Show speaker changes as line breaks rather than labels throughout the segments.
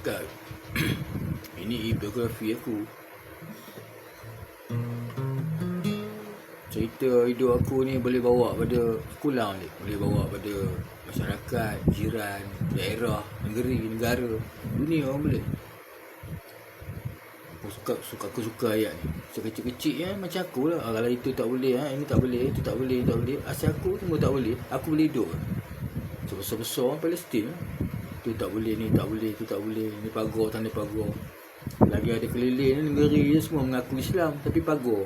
Ustaz Ini biografi aku. Cerita hidup aku ni boleh bawa pada Pulang ni. Boleh bawa pada Masyarakat Jiran Daerah Negeri Negara Dunia orang boleh. Aku suka, suka aku suka ayat ni. Sekecil-kecil ya Macam aku lah. Ah, Kalau itu tak boleh ha, Ini tak boleh Itu tak boleh Ini tak boleh. Asal aku semua tak boleh Aku boleh hidup. Sebesar-besar orang Palestin Itu tak boleh Ni tak boleh Itu tak boleh. Ni pagar Tanda pagar. Lagi ada keliling ni Negeri ni semua mengaku Islam Tapi pagar.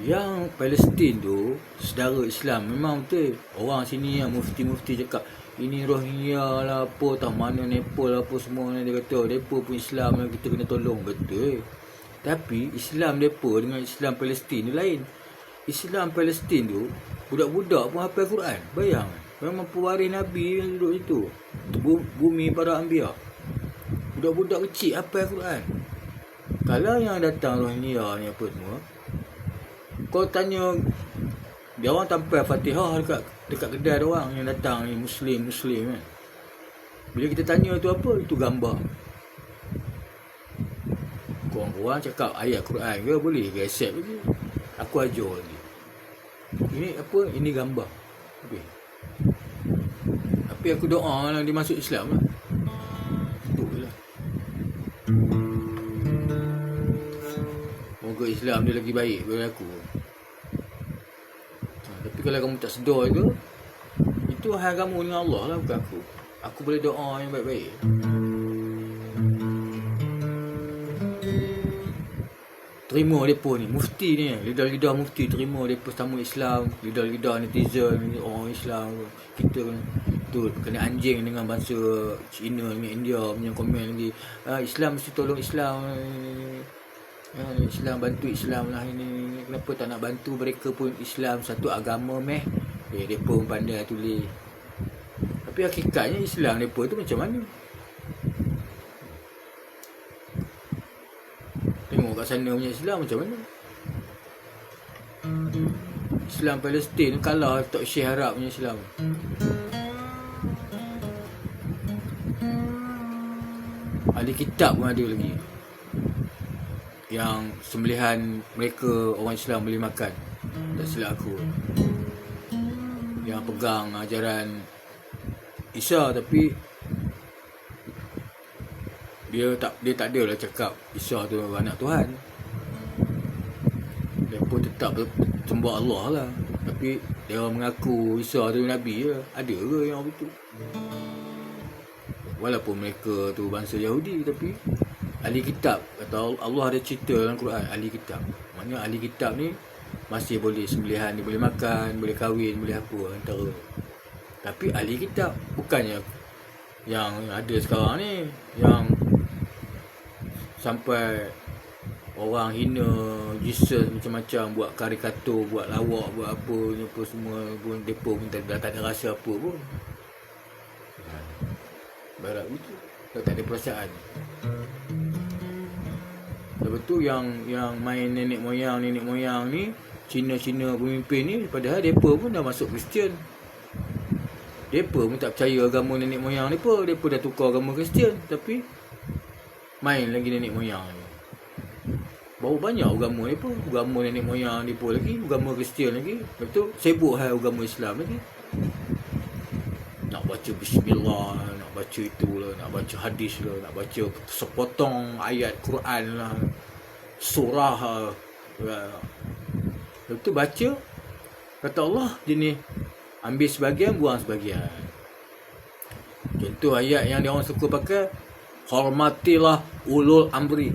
Yang Palestin tu Sedara Islam Memang betul. Orang sini yang mufti-mufti cakap Ini Rohingya lah apa Tak mana Nepal lah apa semua ni. Dia kata Mereka pun Islam yang kita kena tolong. Betul. Tapi Islam mereka dengan Islam Palestin ni lain Islam Palestin tu Budak-budak pun hafal Quran. Bayang Memang pewaris Nabi yang duduk situ. Bu- Bumi para Ambiya Budak-budak kecil hafal Quran. Kalau yang datang Rohingya ni apa semua kau tanya dia orang tampil Fatihah dekat dekat kedai dia orang yang datang ni muslim muslim kan. Bila kita tanya tu apa? Itu gambar. Korang-korang cakap ayat Quran ke? Boleh ke? Accept lagi. Aku ajar lagi. Ini apa? Ini gambar. Tapi Tapi aku doa lah dia masuk Islam lah. Itu je lah. Moga Islam dia lagi baik daripada aku. Ha, tapi kalau kamu tak sedar ke, itu hal kamu dengan Allah lah bukan aku. Aku boleh doa yang baik-baik. Terima mereka ni, mufti ni, lidah-lidah mufti terima mereka sama Islam, lidah-lidah netizen, orang Islam, kita tu kena anjing dengan bangsa Cina dengan India punya komen lagi. Ah, Islam mesti tolong Islam. Ah, Islam bantu Islam lah ini. Kenapa tak nak bantu mereka pun Islam satu agama meh? Eh mereka pun pandai tulis. Tapi hakikatnya Islam mereka tu macam mana Tengok kat sana punya Islam macam mana. Islam Palestin kalah Tok Syekh Arab punya Islam. Ahli kitab pun ada lagi. Yang sembelihan mereka orang Islam boleh makan. Tak silap aku. Yang pegang ajaran Isa tapi dia tak dia tak adalah cakap Isa tu anak Tuhan. Dia pun tetap sembah Allah lah. Tapi dia orang mengaku Isa tu Nabi je. Ada ke yang betul walaupun mereka tu bangsa Yahudi tapi ahli kitab kata Allah ada cerita dalam Quran ahli kitab. Maknanya ahli kitab ni masih boleh sembelihan dia boleh makan boleh kahwin boleh apa antara. Tapi ahli kitab bukannya yang ada sekarang ni yang sampai orang hina Jesus macam-macam buat karikatur buat lawak buat apa apa semua pun depa pun tak, tak ada rasa apa pun. Barat itu dah tak ada perasaan. Lepas tu yang yang main nenek moyang nenek moyang ni Cina-Cina pemimpin ni padahal depa pun dah masuk Kristian. Depa pun tak percaya agama nenek moyang depa, depa dah tukar agama Kristian. Tapi main lagi nenek moyang ni. Baru banyak agama depa, agama nenek moyang depa lagi, agama Kristian lagi. Lepas tu sibuk hal agama Islam lagi. Nak baca bismillah, nak baca itu lah, nak baca hadis lah, nak baca sepotong ayat Quran lah, surah lah. Lepas tu baca, kata Allah jenis ambil sebagian, buang sebagian. Contoh ayat yang dia orang suka pakai, hormatilah ulul amri.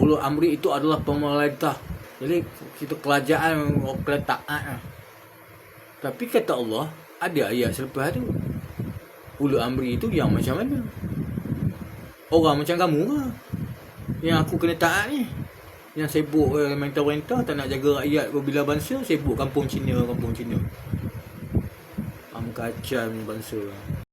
Ulul amri itu adalah pemerintah. Jadi kita kerajaan lah. Tapi kata Allah, ada ayat selepas tu. Ulul amri itu yang macam mana? Orang macam kamu lah. Yang aku kena taat ni. Yang sibuk eh, mentah-mentah tak nak jaga rakyat berbila bangsa, sibuk kampung Cina, kampung Cina. Am kacau ni bangsa.